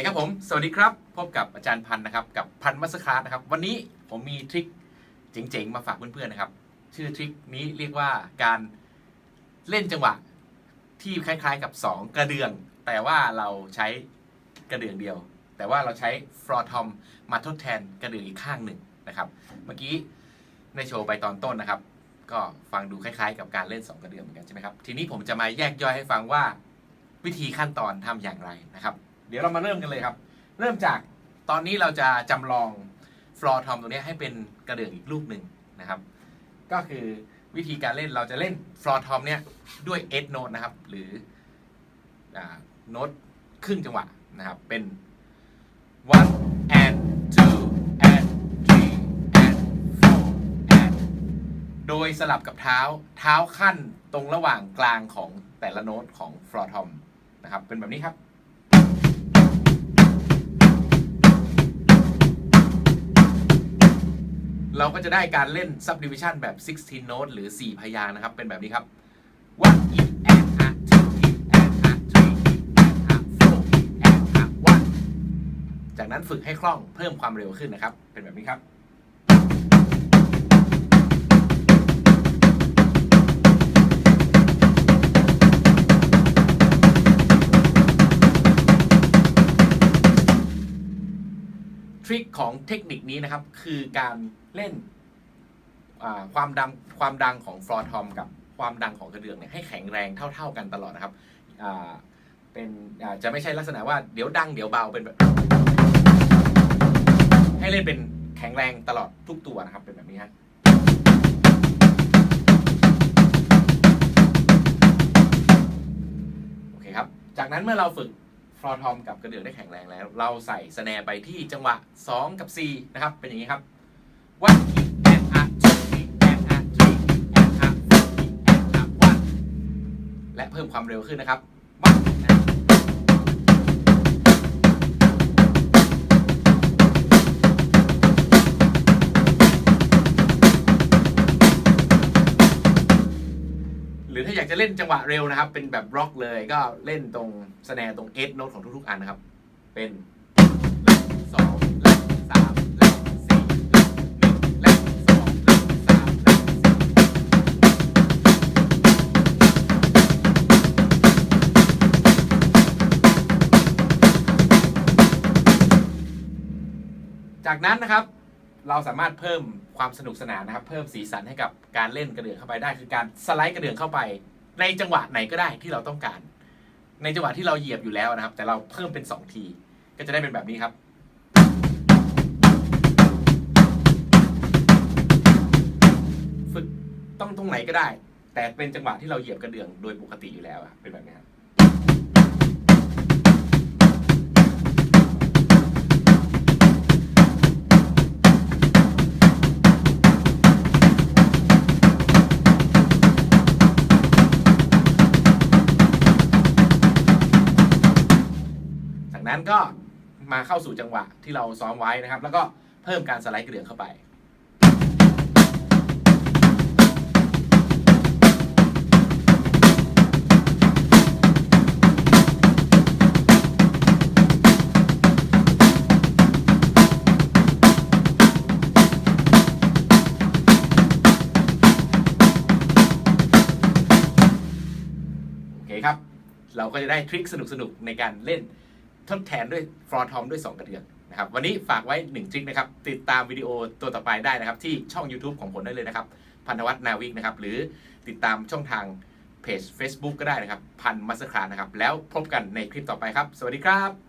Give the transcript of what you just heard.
คครับผม สวัสดีครับ พบกับอาจารย์พันธ์นะครับ กับพันธ์มัสคลาสนะครับ วันนี้ผมมีทริคเจ๋งๆ มาฝากเพื่อนๆนะครับ ชื่อทริคนี้เรียกว่าการเล่นจังหวะที่คล้ายๆกับ 2 กระเดื่อง แต่ว่าเราใช้กระเดื่องเดียว แต่ว่าเราใช้ฟลอทอมมาทดแทนกระเดื่องอีกข้างหนึ่งนะครับ เมื่อกี้ในโชว์ไปตอนต้นนะครับ ก็ฟังดูคล้ายๆ กับการเล่น 2 กระเดื่องเหมือนกันใช่ไหมครับ ทีนี้ผมจะมาแยกย่อยให้ฟังว่าวิธีขั้นตอนทำอย่างไรนะครับ เดี๋ยวเรามาเริ่มกันเลยครับ เริ่มจากตอนนี้เราจะจำลองฟลอร์ทอมตัวนี้ให้เป็นกระเดื่องอีกลูกหนึ่งนะครับ ก็คือวิธีการเล่นเราจะเล่นฟลอร์ทอมเนี่ยด้วยเอสโน e นะครับ หรือโน้ตครึ่งจังหวะนะครับ เป็น one and two and three and four and โดยสลับกับเท้าเท้าขั้นตรงระหว่างกลางของแต่ละโน้ตของฟลอร์ทอมนะครับ เป็นแบบนี้ครับ เราก็จะได้การเล่น subdivision แบบ 16 note หรือ 4 พยางค์นะครับ เป็นแบบนี้ครับ one in and a two in and a three in and a four in and a one จากนั้นฝึกให้คล่องเพิ่มความเร็วขึ้นนะครับ เป็นแบบนี้ครับ ของเทคนิคนี้นะครับ คือการเล่นความดังความดังของฟลอทอมกับความดังของกระเดื่องเนี่ยให้แข็งแรงเท่า ๆกันตลอดนะครับเป็นจะไม่ใช่ลักษณะว่าเดี๋ยวดังเดี๋ยวเบาเป็นแบบให้เล่นเป็นแข็งแรงตลอดทุกตัวนะครับเป็นแบบนี้ฮะโอเคครับ จากนั้นเมื่อเราฝึก อร์ทอมกับกระเดื่องได้แข็งแรงแล้ว เราใส่สแนร์ไปที่จังหวะ 2 กับ 4 นะครับ เป็นอย่างนี้ครับ one kick and a two kick and a three kick and a four kick and a one และเพิ่มความเร็วขึ้นนะครับ one ากจะเล่นจังหวะเร็วนะครับ เป็นแบบร็อกเลยก็เล่นตรงสแนร์ตรงเอสโน้ตของทุกๆอันนะครับ เป็นและสองและสามและสี่และหนึ่งและสองและสามและสี่จากนั้นนะครับเราสามารถเพิ่มความสนุกสนานนะครับ เพิ่มสีสันให้กับการเล่นกระเดื่องเข้าไปได้ คือการสไลด์กระเดื่องเข้าไป ในจังหวะไหนก็ได้ที่เราต้องการ ในจังหวะที่เราเหยียบอยู่แล้วนะครับ แต่เราเพิ่มเป็น 2 ที ก็จะได้เป็นแบบนี้ครับ ฝึกต้องตรงไหนก็ได้ แต่เป็นจังหวะที่เราเหยียบกระเดื่องโดยปกติอยู่แล้วเป็นแบบนี้ครับ นั้นก็มาเข้าสู่จังหวะที่เราซ้อมไว้นะครับ แล้วก็เพิ่มการสไลด์กระเดื่องเข้าไป โอเคครับ เราก็จะได้ทริคสนุกๆ ในการเล่น ทดแทนด้วยฟลอทอมด้วย 2 กระเดือนนะครับวันนี้ฝากไว้1ทริคนะครับติดตามวิดีโอตัวต่อไปได้นะครับที่ช่อง YouTube ของผมได้เลยนะครับพันธวัฒน์นาวิกนะครับหรือติดตามช่องทางเพจ Facebook ก็ได้นะครับพันมัสครานะครับแล้วพบกันในคลิปต่อไปครับ สวัสดีครับ